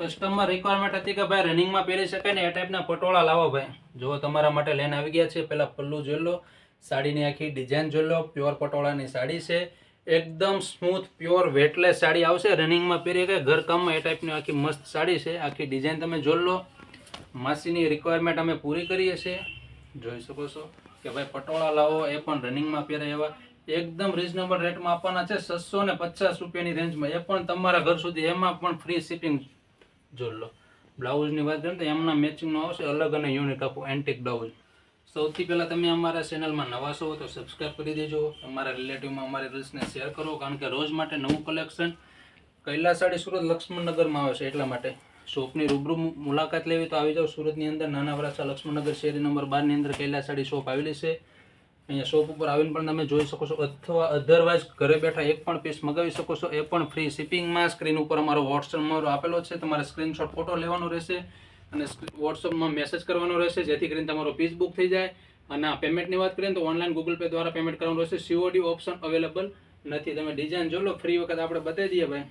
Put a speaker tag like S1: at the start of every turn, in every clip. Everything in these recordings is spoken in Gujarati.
S1: કસ્ટમર રિક્વાયરમેન્ટ હતી કે ભાઈ રનિંગમાં પહેરી શકાય ને એ ટાઈપના પટોળા લાવો ભાઈ. જો તમારા માટે લઈને આવી ગયા છે. પહેલાં પલ્લું જોઈ લો. સાડીની આખી ડિઝાઇન જોઈ લો. પ્યોર પટોળાની સાડી છે. એકદમ સ્મૂથ પ્યોર વેટલેસ સાડી આવશે. રનિંગમાં પહેરી કે ઘર કામમાં એ ટાઈપની આખી મસ્ત સાડી છે. આખી ડિઝાઇન તમે જોઈ લો. માસીની રિક્વાયરમેન્ટ અમે પૂરી કરીએ છીએ. જોઈ શકો છો કે ભાઈ પટોળા લાવો, એ પણ રનિંગમાં પહેરે એવા. એકદમ રિઝનેબલ રેટમાં આપવાના છે. છસો ને પચાસ રૂપિયાની રેન્જમાં એ પણ તમારા ઘર સુધી, એમાં પણ ફ્રી શિપિંગ જોઈ લો. બ્લાઉઝની વાત કરીએ તો એમના મેચિંગનો આવશે અલગ અને યુનિક આખું એન્ટિક બ્લાઉઝ. સૌથી પહેલાં તમે અમારા ચેનલમાં નવા છો તો સબસ્ક્રાઈબ કરી દેજો. તમારા રિલેટિવમાં અમારી રીલ્સને શેર કરો, કારણ કે રોજ માટે નવું કલેક્શન કૈલાસ સાડી સુરત લક્ષ્મણનગરમાં આવે છે એટલા માટે. શોપની રૂબરૂ મુલાકાત લેવી તો આવી જાઓ. સુરતની અંદર નાના વરાછા લક્ષ્મણનગર શેરી નંબર બારની અંદર કૈલાસ સાડી શોપ આવેલી છે. અહીંયા શોપ ઉપર આવીને પણ તમે જોઈ શકો છો. અથવા અધરવાઇઝ ઘરે બેઠા એક પણ પીસ મગાવી શકો છો. એ પણ ફ્રી શિપિંગમાં સ્ક્રીન ઉપર અમારો વોટ્સઅપ નંબર આપેલો છે. તમારે સ્ક્રીનશોટ ફોટો લેવાનો રહેશે અને વોટ્સઅપમાં મેસેજ કરવાનો રહેશે, જેથી કરીને તમારો પીસ બુક થઈ જાય. અને આ પેમેન્ટની વાત કરીએ તો ઓનલાઈન ગૂગલ પે દ્વારા પેમેન્ટ કરવાનું રહેશે. સીઓડી ઓપ્શન અવેલેબલ નથી. તમે ડિઝાઇન જો લો. ફ્રી વખત આપણે બતાવી દઈએ ભાઈ.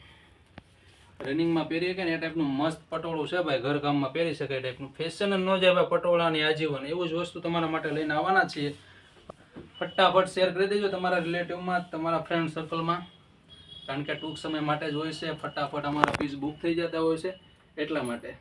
S1: રનિંગમાં પહેરીએ કે ને, એ ટાઈપનું મસ્ત પટોળું છે ભાઈ. ઘર કામમાં પહેરી શકાય ટાઈપનું ફેશન જ ન જાય ભાઈ પટોળાની આજીવન. એવું જ વસ્તુ તમારા માટે લઈને આવવાના છીએ. ફટાફટ શેર કરી દેજો તમારા રિલેટિવમાં તમારા ફ્રેન્ડ સર્કલમાં કારણ કે ટૂંક સમય માટે જ હોય છે, ફટાફટ અમારા પીસ બુક થઈ જતા હોય છે, એટલા માટે.